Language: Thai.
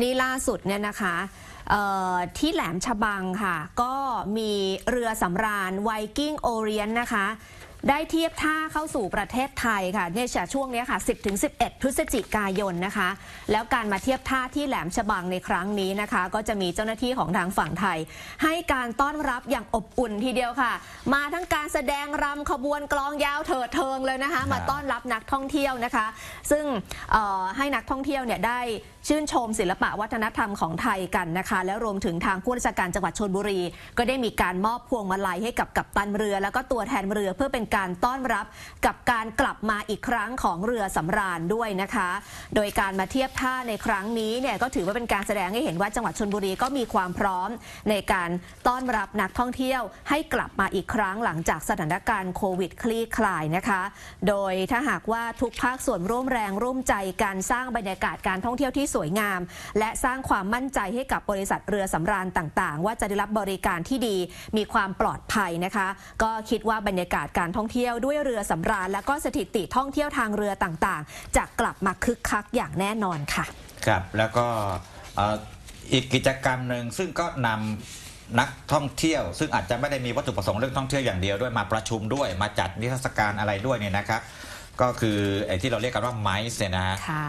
นี่ล่าสุดเนี่ยนะคะที่แหลมฉบังค่ะ ก็มีเรือสำราญไวกิ้งโอเรียนนะคะ ได้เทียบท่าเข้าสู่ประเทศไทยค่ะเนี่ยช่วงนี้ค่ะ 10-11 พฤศจิกายนนะคะ แล้วการมาเทียบท่าที่แหลมฉบังในครั้งนี้นะคะ ก็จะมีเจ้าหน้าที่ของทางฝั่งไทย ให้การต้อนรับอย่างอบอุ่นทีเดียวค่ะ มาทั้งการแสดงรำขบวนกลองยาวเถิดเทิงเลยนะคะ มาต้อนรับนักท่องเที่ยวนะคะ ซึ่งให้นักท่องเที่ยวเนี่ยได้ชื่นชมศิลปะวัฒนธรรมของไทยกันนะคะ แล้วรวมถึงทางผู้ราชการจังหวัดชนบุรี ก็ได้มีการมอบพวงมาลัยให้กับกัปตันเรือ แล้วก็ตัวแทนเรือเพื่อเป็นการต้อนรับกับการกลับมาอีกครั้งของเรือสำราญด้วยนะคะ โดยการมาเทียบท่าในครั้งนี้เนี่ยก็ถือว่าเป็นการแสดงให้เห็นว่าจังหวัดชนบุรีก็มีความพร้อม ในการต้อนรับนักท่องเที่ยว ให้กลับมาอีกครั้งหลังจากสถานการณ์โควิดคลี่คลายนะคะ โดยถ้าหากว่าทุกภาคส่วนร่วมแรงร่วมใจการสร้างบรรยากาศการท่องเที่ยวที่สวยงาม และสร้างความมั่นใจให้กับบริษัทเรือสำราญต่างๆ ว่าจะได้รับบริการที่ดีมีความปลอดภัยนะคะ ก็คิดว่าบรรยากาศการท่องเที่ยวด้วยเรือสำราญ และก็สถิติท่องเที่ยวทางเรือต่างๆ จะกลับมาคึกคักอย่างแน่นอนค่ะ ครับแล้วก็เอ่ออีกกิจกรรมหนึ่งซึ่งก็นำนักท่องเที่ยว ซึ่งอาจจะไม่ได้มีวัตถุประสงค์เรื่องท่องเที่ยวอย่างเดียวด้วยมาประชุมด้วยมาจัดนิทรรศการอะไรด้วยเนี่ยนะครับ ก็คือไอ้ที่เราเรียกกันว่าไมซ์เนี่ยนะฮะค่ะ